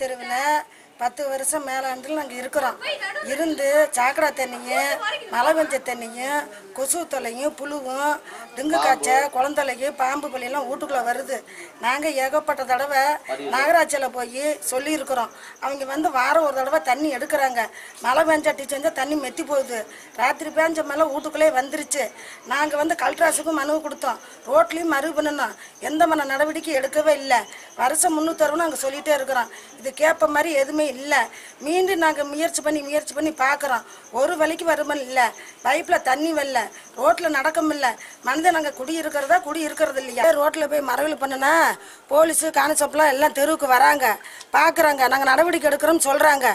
தெருவில் பத்து வருஷம் மேலாண்டில் நாங்கள் இருக்கிறோம். இருந்து சாக்கடை தண்ணியை மழை பெஞ்ச தண்ணியும் கொசு தொல்லையும் புழுவும் டெங்கு காய்ச்சல் குழந்தைலையும் பாம்பு பள்ளியெல்லாம் வீட்டுக்குள்ளே வருது. நாங்கள் ஏகப்பட்ட தடவை நகராட்சியில் போய் சொல்லியிருக்கிறோம். அவங்க வந்து வாரம் ஒரு தடவை தண்ணி எடுக்கிறாங்க. மழை பெஞ்சா டீ செஞ்சால் தண்ணி மெத்தி போகுது. ராத்திரி பேஞ்ச மேலே வீட்டுக்குள்ளே வந்துருச்சு. நாங்கள் வந்து கல்ட்ராஸுக்கும் மனு கொடுத்தோம். ரோட்லேயும் மறு பண்ணணும். எந்த மன நடவடிக்கை எடுக்கவே இல்லை. வருஷம் முந்நூற்றறுபது நாங்கள் சொல்லிகிட்டே இருக்கிறோம். இது கேட்ப மாதிரி எதுவுமே இல்லை. மீண்டும் நாங்கள் முயற்சி பண்ணி முயற்சி பண்ணி பார்க்குறோம். ஒரு வழிக்கு வருமானம் இல்லை. பைப்பில் தண்ணி வரல. ரோட்டில் நடக்க முடியல மனிதன் அங்கே குடி இருக்கிறதா குடி இருக்கிறது இல்லையா? ரோட்டில் போய் மரவில் பண்ணுனா போலீஸு கான்ஸ்டபிளாக எல்லாம் தெருவுக்கு வராங்க. பார்க்குறாங்க நாங்கள் நடவடிக்கை எடுக்கிறோம்னு சொல்கிறாங்க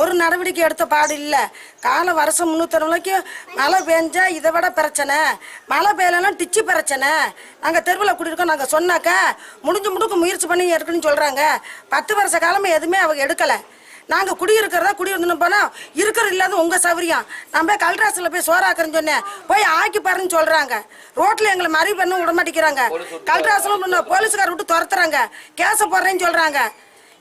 ஒரு நடவடிக்கை எடுத்த பாடு இல்லை. காலம் வருஷம் முந்நூற்றறுபது மழை பெஞ்சா இதை விட பிரச்சனை. மழை பெய்யலாம் டிச்சு பிரச்சனை. நாங்கள் தெருவில் குடியிருக்கோம் நாங்கள் சொன்னாக்கா முடிஞ்சு முடுக்கு முயற்சி பண்ணி எடுக்கணும்னு சொல்கிறாங்க பத்து வருஷ காலமாக எதுவுமே அவங்க எடுக்கலை. நாங்கள் குடியிருக்கிறதா குடியிருந்தோம் போனால் இருக்கிறது இல்லாத உங்கள் சௌரியம் நான் போய் கல்ட்ராஸில் போய் சோறாக்குறேன்னு சொன்னேன். போய் ஆக்கி பாருன்னு சொல்கிறாங்க ரோட்டில் எங்களை மறி பண்ண விட மாட்டேங்கிறாங்க. கல்ட்ராஸில் போலீஸ்கார விட்டு துரத்துறாங்க. கேஸை போடுறேன்னு சொல்கிறாங்க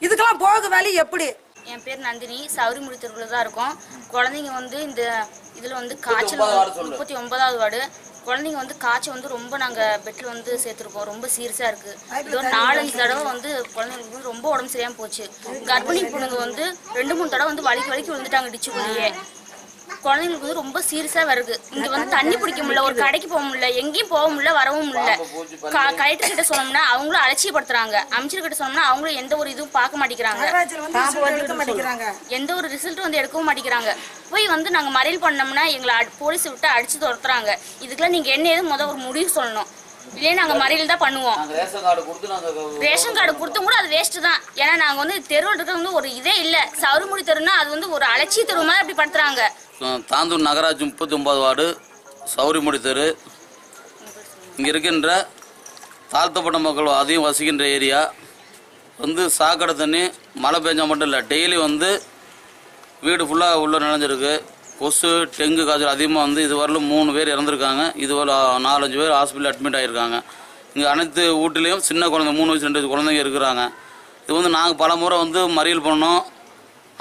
இதுக்கெல்லாம் போக வழி எப்படி? என் பேர் நந்தினி. சௌரிமுடி தெருவில் தான் இருக்கோம். குழந்தைங்க வந்து இந்த இதில் வந்து காய்ச்சல் முப்பத்தி ஒன்பதாவது வார்டு. குழந்தைங்க வந்து காய்ச்சல் வந்து ரொம்ப நாங்கள் பெட்டில் வந்து சேர்த்துருக்கோம். ரொம்ப சீரியஸாக இருக்குது இது நாலஞ்சு தடவை வந்து குழந்தைங்களுக்கு வந்து ரொம்ப உடம்பு சரியாமல் போச்சு. கர்ப்பிணி பொண்ணுங்க வந்து ரெண்டு மூணு தடவை வந்து வலிக்கு வலிக்கு விழுந்துட்டாங்க டிச்சுக்குள்ளேயே குழந்தைங்களுக்கு வந்து ரொம்ப சீரியஸாக வருது. இங்கே வந்து தண்ணி பிடிக்க முடியல ஒரு கடைக்கு போக முடியல எங்கேயும் போக முடியல வரவும் முடியல. கலெக்டர் கிட்ட சொன்னோம்னா அவங்களும் அலட்சியப்படுத்துறாங்க. அமைச்சர் கிட்ட சொன்னோம்னா அவங்களும் எந்த ஒரு இதுவும் பார்க்க மாட்டேங்கிறாங்க. எந்த ஒரு ரிசல்ட்டும் வந்து எடுக்கவும் மாட்டேங்கிறாங்க. போய் வந்து நாங்கள் மறியல் பண்ணோம்னா எங்களை போலீஸ் விட்டு அடிச்சு துரத்துறாங்க. இதுக்கெல்லாம் நீங்கள் என்ன ஏது முத ஒரு முடிவு சொல்லணும். இல்லையே நாங்கள் மறியல் தான் பண்ணுவோம். ரேஷன் கார்டு கொடுத்து நாங்கள் ரேஷன் கார்டு கொடுத்தும் கூட அது வேஸ்ட் தான். ஏன்னா நாங்கள் வந்து தெருவில் இருக்கிறது வந்து ஒரு இதே இல்லை. சவுறுமுடி தெருன்னா அது வந்து ஒரு அலட்சிய தெரு மாதிரி அப்படி படுத்துறாங்க. தாந்தூர் நகராட்சி முப்பத்தி ஒன்பது வார்டு சௌரிமுடி தெரு. இங்கே இருக்கின்ற தாழ்த்தப்பட்ட மக்கள் அதிகம் வசிக்கின்ற ஏரியா. வந்து சாக்கடை தண்ணி மழை பெஞ்சால் மட்டும் இல்லை டெய்லி வந்து வீடு ஃபுல்லாக உள்ளே நினைஞ்சிருக்கு கொசு டெங்கு காய்ச்சல் அதிகமாக வந்து இது மூணு பேர் இறந்துருக்காங்க. இதுவரை நாலஞ்சு பேர் ஹாஸ்பிட்டல் அட்மிட் ஆகியிருக்காங்க இங்கே அனைத்து வீட்டுலேயும் சின்ன குழந்தை மூணு வயசு ரெண்டு வயசு குழந்தைங்க இருக்கிறாங்க. இது வந்து நாங்கள் பல முறை வந்து மறியல் பண்ணணும்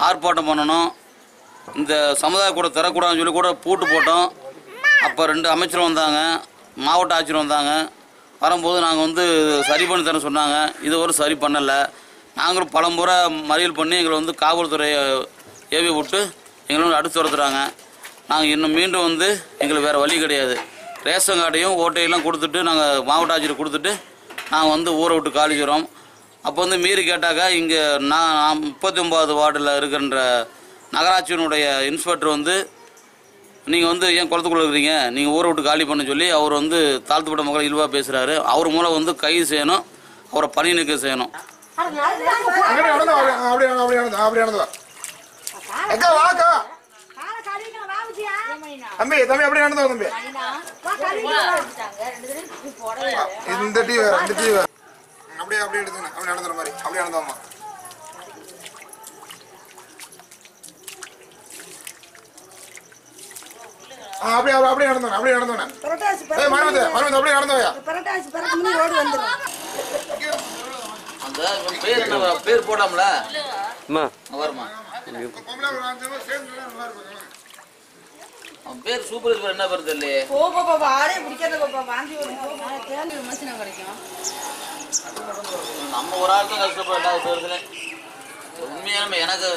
ஆர்ப்பாட்டம் பண்ணணும். இந்த சமுதாய கூட தரக்கூடாதுன்னு சொல்லி கூட பூட்டு போட்டோம். அப்போ ரெண்டு அமைச்சர் வந்தாங்க. மாவட்ட ஆட்சியர் வந்தாங்க. வரும்போது நாங்கள் வந்து சரி பண்ணி தரேன் சொன்னாங்க. இது ஒரு சரி பண்ணலை. நாங்களும் பல முறை மறியல் பண்ணி எங்களை வந்து காவல்துறையை ஏவி விட்டு எங்களை வந்து அடுத்து துரத்துறாங்க. நாங்கள் இன்னும் மீண்டும் வந்து எங்களுக்கு வேறு வழி கிடையாது. ரேஷன் கார்டையும் ஓட்டையெல்லாம் கொடுத்துட்டு நாங்கள் மாவட்ட ஆட்சியர் கொடுத்துட்டு நாங்கள் வந்து ஊரை விட்டு காலிக்கிறோம் அப்போ வந்து மீறி கேட்டாக்கா இங்கே நான் முப்பத்தி ஒன்பதாவது வார்டில் இருக்கின்ற நகராட்சியினுடைய இன்ஸ்பெக்டர் வந்து நீங்கள் வந்து ஏன் குளத்துக்குள்ள இருக்கிறீங்க? நீங்கள் ஊரை விட்டு காலி பண்ண சொல்லி அவர் வந்து தாழ்த்தப்பட்ட மக்களை இழிவாக பேசுகிறாரு அவர் மூலம் வந்து கைது செய்யணும். அவரை பணி நீக்கம் செய்யணும். தம்பி தம்பி அப்படி நடந்து தம்பி இந்த டீ வேற இந்த வேற அப்படியே அப்படியே எடுத்துங்க அப்படி நடந்துற மாதிரி. அப்படியே நடந்தோம்மா அப்படியே அப்படியே நடந்தோம் அப்படியே நடந்தோம். புரட்டாசி ஏய் மரமத்து மரமத்து அப்படியே நடந்தோயா புரட்டாசி பிறகு முன்னாடி ஓடி வந்துடும். அந்த பேர் என்ன பேர் போடாமல? வருமா ஒரு நல்லா இருக்கும் அவன் பேர் சூப்பர் என்ன பேர் தெரியலையே? போ பாப்பா ஆடே பிடிக்காத பாப்பா வாந்தி வரும். தேங்காய் விமர்சனம் கிடைக்கும். நம்ம ஒரு ஆள் தான் கஷ்டப்பட்டா பேருதுல உண்மையாலுமே எனக்கு